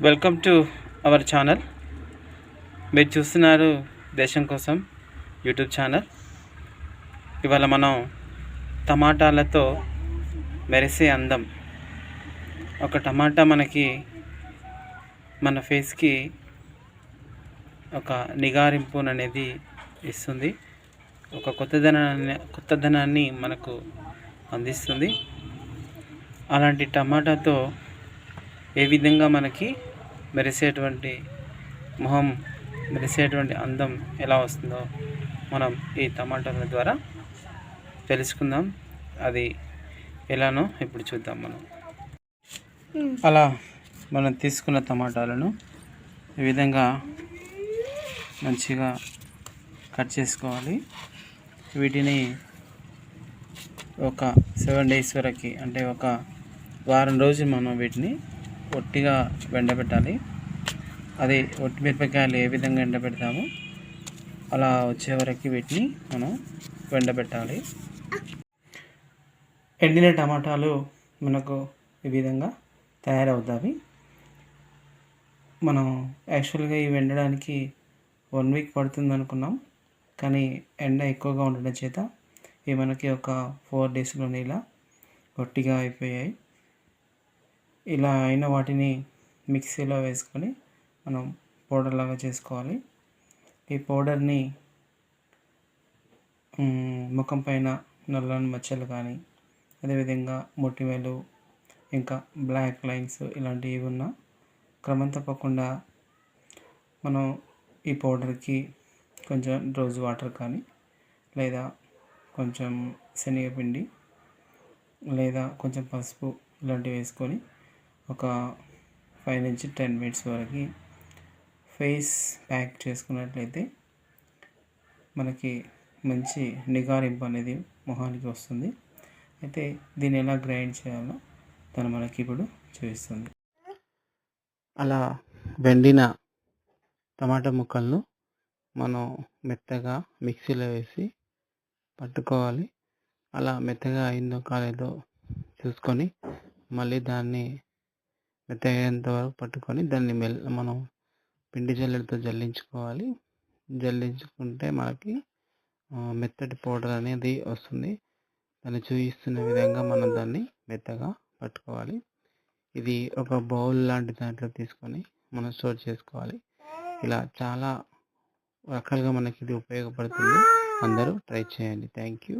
Welcome to our channel మీరు చూస్తున్నారు దేశం కోసం యూట్యూబ్ ఛానల్ ఇవాళ మనం టమాటాలతో మెరిసే అందం. ఒక టమాటా మనకి మన ఫేస్కి ఒక నిగారింపు అనేది ఇస్తుంది. ఒక కొత్తదనాన్ని కొత్తదనాన్ని మనకు అందిస్తుంది. అలాంటి టమాటాతో ఏ విధంగా మనకి మెరిసేటువంటి మొహం మెరిసేటువంటి అందం ఎలా వస్తుందో మనం ఈ టమాటాల ద్వారా తెలుసుకుందాం. అది ఎలానో ఇప్పుడు చూద్దాం మనం. అలా మనం తీసుకున్న టమాటాలను ఈ విధంగా మంచిగా కట్ చేసుకోవాలి. వీటిని ఒక సెవెన్ డేస్ వరకు అంటే ఒక వారం రోజులు మనం వీటిని ఒట్టిగా ఎండబెట్టాలి. అది ఒట్టి మిరపకాయలు ఏ విధంగా ఎండబెడతామో అలా వచ్చే వరకు వీటిని మనం ఎండబెట్టాలి. ఎండిన టమాటాలు మనకు ఈ విధంగా తయారవుతాయి. మనం యాక్చువల్గా ఇవి ఎండడానికి వన్ వీక్ పడుతుంది అనుకున్నాం కానీ ఎండ ఎక్కువగా ఉండడం చేత ఇవి మనకి ఒక ఫోర్ డేస్లోనే ఇలా గట్టిగా అయిపోయాయి. ఇలా అయిన వాటిని మిక్సీలో వేసుకొని మనం పౌడర్ లాగా చేసుకోవాలి. ఈ పౌడర్ని ముఖం పైన నల్లని మచ్చలు కానీ అదేవిధంగా మొటిమలు ఇంకా బ్లాక్ లైన్స్ ఇలాంటివి ఉన్న క్రమం తప్పకుండా మనం ఈ పౌడర్కి కొంచెం రోజ్ వాటర్ కానీ లేదా కొంచెం శనగపిండి లేదా కొంచెం పసుపు ఇలాంటివి వేసుకొని ఒక ఫైవ్ నుంచి టెన్ మినిట్స్ వరకు ఫేస్ ప్యాక్ చేసుకున్నట్లయితే మనకి మంచి నిగారింపు అనేది మొహానికి వస్తుంది. అయితే దీన్ని ఎలా గ్రైండ్ చేయాలో తను మనకి ఇప్పుడు చూపిస్తుంది. అలా వెండిన టమాటా ముక్కలను మనం మెత్తగా మిక్సీలో వేసి పట్టుకోవాలి. అలా మెత్తగా అయిందో కాలేదో చూసుకొని మళ్ళీ దాన్ని మెత్తగేంత వరకు పట్టుకొని దాన్ని మెల్ మనం పిండి జల్లెడతో జల్లించుకోవాలి. జల్లించుకుంటే మనకి మెత్తటి పౌడర్ అనేది వస్తుంది. దాన్ని చూపిస్తున్న విధంగా మనం దాన్ని మెత్తగా పట్టుకోవాలి. ఇది ఒక బౌల్ లాంటి దాంట్లో తీసుకొని మనం స్టోర్ చేసుకోవాలి. ఇలా చాలా రకాలుగా మనకి ఇది ఉపయోగపడుతుంది. అందరూ ట్రై చేయండి. Thank you.